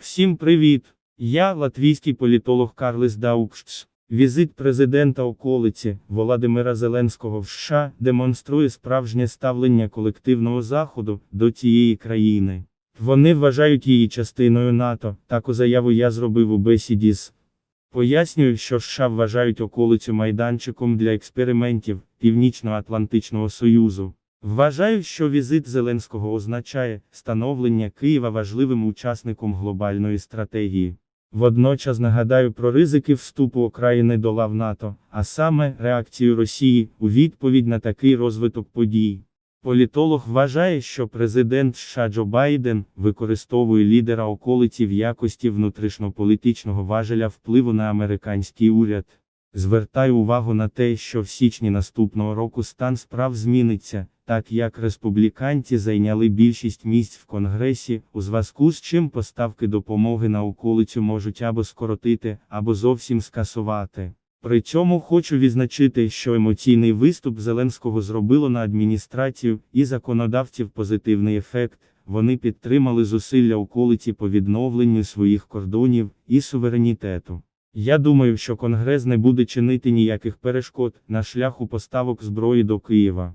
Всім привіт! Я латвійський політолог Карлес Даукшц. Візит президента околиці Володимира Зеленського в США демонструє справжнє ставлення колективного заходу до цієї країни. Вони вважають її частиною НАТО. Таку заяву я зробив у бесіді з Пояснюю, що США вважають околицю майданчиком для експериментів Північно-Атлантичного Союзу. Вважаю, що візит Зеленського означає становлення Києва важливим учасником глобальної стратегії. Водночас нагадаю про ризики вступу України до лав НАТО, а саме реакцію Росії у відповідь на такий розвиток подій. Політолог вважає, що президент США Джо Байден використовує лідера околиці в якості внутрішньополітичного важеля впливу на американський уряд. Звертаю увагу на те, що в січні наступного року стан справ зміниться, так як республіканці зайняли більшість місць в Конгресі, у зв'язку з чим поставки допомоги на околицю можуть або скоротити, або зовсім скасувати. При цьому хочу відзначити, що емоційний виступ Зеленського зробило на адміністрацію і законодавців позитивний ефект. Вони підтримали зусилля околиці по відновленню своїх кордонів і суверенітету. Я думаю, що Конгрес не буде чинити ніяких перешкод на шляху поставок зброї до Києва.